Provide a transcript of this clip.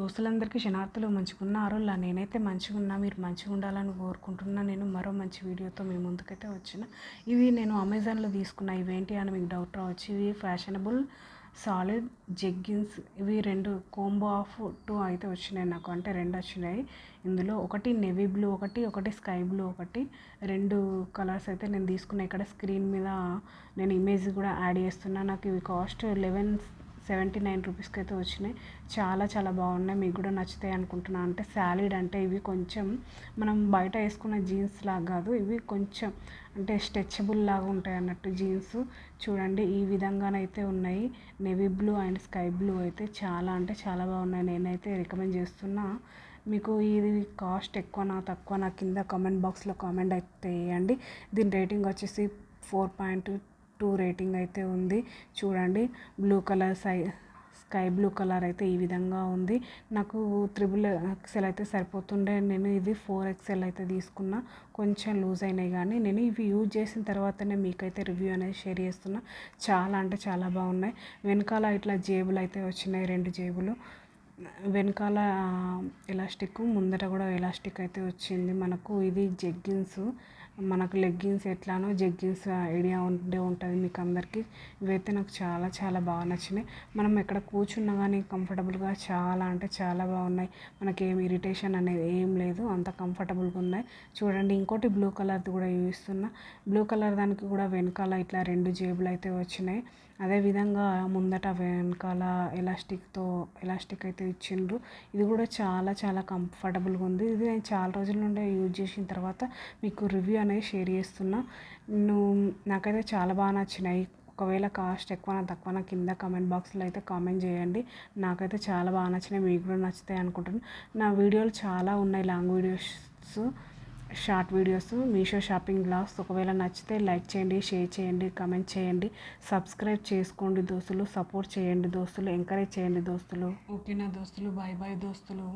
దోస్తులందరికీ క్షణార్థులు మంచిగున్నారు. లా నేనైతే మంచిగున్నా మీరు మంచిగా ఉండాలని కోరుకుంటున్నా. నేను మరో మంచి వీడియోతో మీ ముందుకైతే వచ్చిన. ఇవి నేను అమెజాన్లో తీసుకున్న ఇవేంటి అని మీకు డౌట్ రావచ్చు. ఇవి ఫ్యాషనబుల్ సాలిడ్ జెగ్గిన్స్. ఇవి రెండు కోంబో ఆఫ్ టూ అయితే వచ్చినాయి నాకు. అంటే రెండు వచ్చినాయి. ఇందులో ఒకటి నెవీ బ్లూ ఒకటి ఒకటి స్కై బ్లూ ఒకటి. రెండు కలర్స్ అయితే నేను తీసుకున్నా. ఇక్కడ స్క్రీన్ మీద నేను ఇమేజ్ కూడా యాడ్ చేస్తున్నా. నాకు ఇవి కాస్ట్ లెవెన్ సెవెంటీ నైన్ రూపీస్కి అయితే వచ్చినాయి. చాలా చాలా బాగున్నాయి. మీకు కూడా నచ్చుతాయి అనుకుంటున్నాను అంటే శాలిడ్ అంటే ఇవి కొంచెం మనం బయట వేసుకున్న జీన్స్ లాగా కాదు. ఇవి కొంచెం అంటే స్ట్రెచబుల్ లాగా ఉంటాయి అన్నట్టు జీన్స్. చూడండి ఈ విధంగానైతే ఉన్నాయి. Navy blue and sky blue అయితే చాలా అంటే చాలా బాగున్నాయి. నేనైతే రికమెండ్ చేస్తున్నా. మీకు ఇది కాస్ట్ ఎక్కువనా తక్కువ నా కింద కామెంట్ బాక్స్లో కామెంట్ అయితే వేయండి దీని రేటింగ్ వచ్చేసి ఫోర్ పాయింట్ టూ రేటింగ్ అయితే ఉంది. చూడండి blue colour sky sky blue colour అయితే ఈ విధంగా ఉంది. నాకు త్రిబుల్ ఎక్సెల్ అయితే సరిపోతుండే. నేను ఇది ఫోర్ ఎక్సెల్ అయితే తీసుకున్నా. కొంచెం లూజ్ అయినాయి కానీ నేను ఇవి యూజ్ చేసిన తర్వాతనే మీకైతే రివ్యూ అనేది షేర్ చేస్తున్నా. చాలా అంటే చాలా బాగున్నాయి. వెనకాల ఇట్లా జేబులు అయితే వచ్చినాయి రెండు జేబులు. వెనకాల ఎలాస్టిక్ ముందర కూడా ఎలాస్టిక్ అయితే వచ్చింది. మనకు ఇది జెగ్గిన్స్. మనకు లెగ్గిన్స్ ఎట్లానో జెగ్గిన్స్ ఐడియా ఉండే ఉంటుంది మీకు అందరికీ ఇవైతే నాకు చాలా చాలా బాగా నచ్చినాయి. మనం ఎక్కడ కూర్చున్నా కానీ కంఫర్టబుల్గా చాలా అంటే చాలా బాగున్నాయి. మనకి ఏం ఇరిటేషన్ అనేది ఏం లేదు అంత కంఫర్టబుల్గా ఉన్నాయి. చూడండి ఇంకోటి బ్లూ కలర్ది కూడా చూపిస్తున్నా బ్లూ కలర్ దానికి కూడా వెనకాల ఇట్లా రెండు జేబులు అయితే వచ్చినాయి. అదేవిధంగా ముందట వెనకాల ఎలాస్టిక్తో ఎలాస్టిక్ అయితే ఇచ్చిండ్రు. ఇది కూడా చాలా చాలా కంఫర్టబుల్గా ఉంది. ఇది నేను చాలా రోజుల నుండి యూజ్ చేసిన తర్వాత మీకు రివ్యూ అనేది షేర్ చేస్తున్నా. నువ్వు నాకైతే చాలా బాగా నచ్చినాయి. ఒకవేళ కాస్ట్ ఎక్కువ తక్కువ కింద కామెంట్ బాక్స్లో అయితే కామెంట్ చేయండి. నాకైతే చాలా బాగా నచ్చినాయి. మీకు కూడా నచ్చుతాయి అనుకుంటున్నాను నా వీడియోలు చాలా ఉన్నాయి long videos short videos Meesho shopping blogs ఒకవేళ నచ్చితే లైక్ చేయండి షేర్ చేయండి కమెంట్ చేయండి. సబ్స్క్రైబ్ చేసుకోండి దోస్తులు. సపోర్ట్ చేయండి దోస్తులు. ఎంకరేజ్ చేయండి దోస్తులు. ఓకేనా దోస్తులు. బాయ్ బాయ్ దోస్తులు.